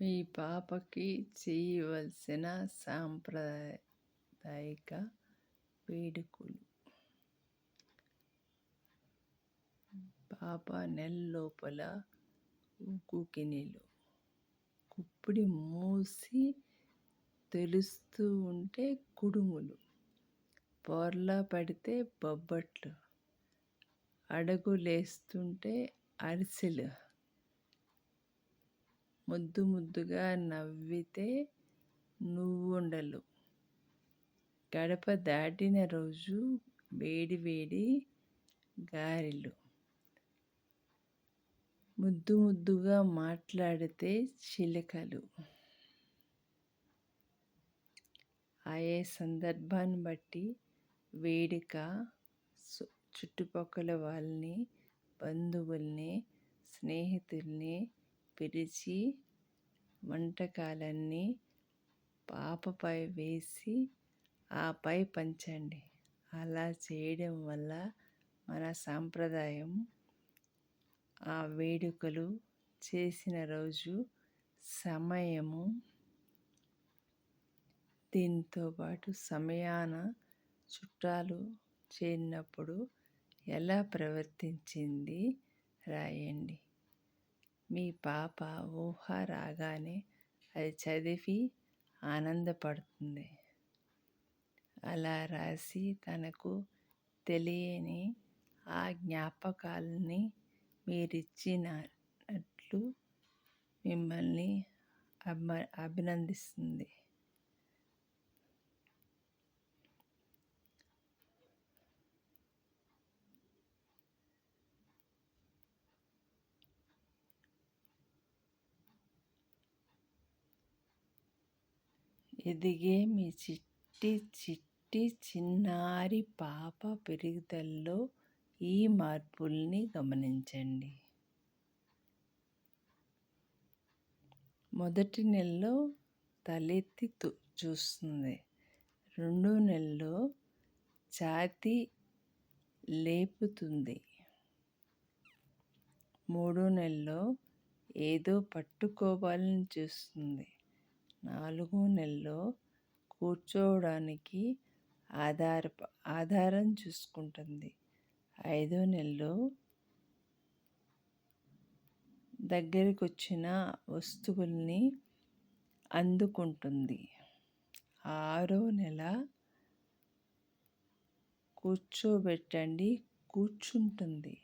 మీ పాపకి చేయవలసిన సాంప్రదాయిక వేడుకలు పాప నెలలోపల ఉక్కుకినీలు కుప్పిడి మూసి తెలుస్తూ ఉంటే కుడుములు పొర్లా పడితే బొబ్బట్లు అడుగులేస్తుంటే అరిసెలు ముద్దు ముద్దుగా నవ్వితే నువ్వుండలు. గడప దాటిన రోజు వేడి వేడి గారెలు. ముద్దు ముద్దుగా మాట్లాడితే చిలకలు. ఆయే సందర్భాన్ని బట్టి వేడుక చుట్టుపక్కల వాళ్ళని బంధువుల్ని స్నేహితుల్ని పిలిచి వంటకాలన్నీ పాపపై వేసి ఆపై పంచండి. అలా చేయడం వల్ల మన సాంప్రదాయం ఆ వేడుకలు చేసిన రోజు సమయము దీంతో పాటు సమయాన చుట్టాలు చేరినప్పుడు ఎలా ప్రవర్తించింది రాయండి. మీ పాప ఊహ రాగానే అది చదివి ఆనందపడుతుంది. అలా రాసి తనకు తెలియని ఆ జ్ఞాపకాలని మీరిచ్చినట్లు మిమ్మల్ని అభ అభినందిస్తుంది. ఎదిగే మీ చిట్టి చిట్టి చిన్నారి పాప పెరుగుదలలో ఈ మార్పుల్ని గమనించండి. మొదటి నెలలో తలెత్తి చూస్తుంది. రెండు నెలలో ఛాతి లేపుతుంది. మూడో నెలలో ఏదో పట్టుకోవాలని చూస్తుంది. నాలుగో నెలలో కూర్చోవడానికి ఆధార ఆధారం చూసుకుంటుంది. ఐదో నెలలో దగ్గరికి వచ్చిన వస్తువుల్ని అందుకుంటుంది. ఆరో నెల కూర్చోబెట్టండి కూర్చుంటుంది.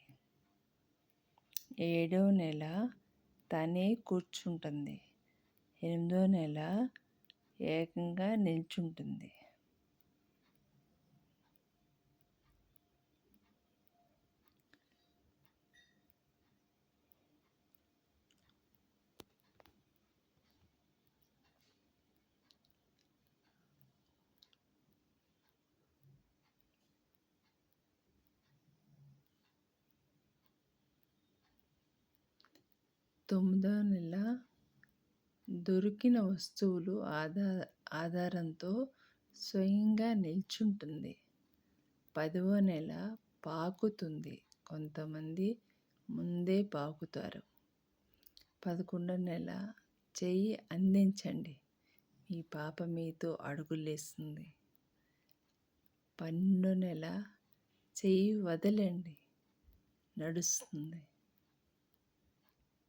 ఏడో నెల తనే కూర్చుంటుంది. ఎనిమిదో నెల ఏకంగా నిల్చుంటుంది. తొమ్మిదో నెల దొరికిన వస్తువులు ఆధార ఆధారంతో స్వయంగా నిల్చుంటుంది. పదవ నెల పాకుతుంది. కొంతమంది ముందే పాకుతారు. పదకొండో నెల చెయ్యి అందించండి. మీ పాప మీతో అడుగులేస్తుంది. పన్నెండో నెల చెయ్యి వదలండి. నడుస్తుంది.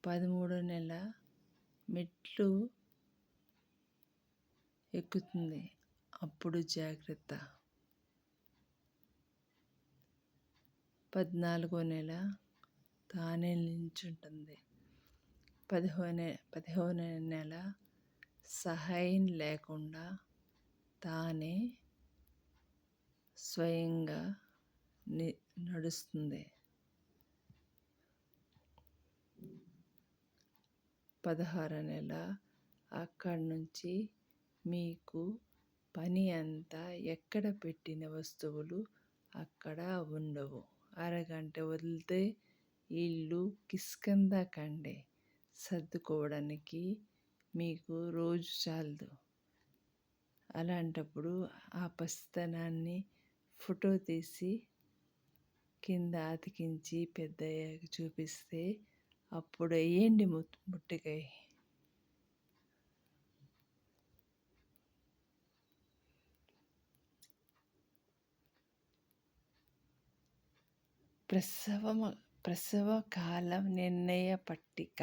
పదమూడో నెల మెట్లు ఎక్కుతుంది. అప్పుడు జాగ్రత్త. పద్నాలుగో నెల తానే నిల్చుంటుంది. పదిహో నె పదిహో నెల సహాయం లేకుండా తానే స్వయంగా ని నడుస్తుంది. పదహారు నెల అక్కడి నుంచి మీకు పని అంతా ఎక్కడ పెట్టిన వస్తువులు అక్కడ ఉండవు. అరగంట వదిలితే ఇల్లు కిష్కింద కండే. సర్దుకోవడానికి మీకు రోజు చాలదు. అలాంటప్పుడు ఆ పసితనాన్ని ఫోటో తీసి కింద అతికించి పెద్దయ్యాక చూపిస్తే అప్పుడు వేయండి ముట్టికాయ ప్రసవ ప్రసవ కాల నిర్ణయ పట్టిక.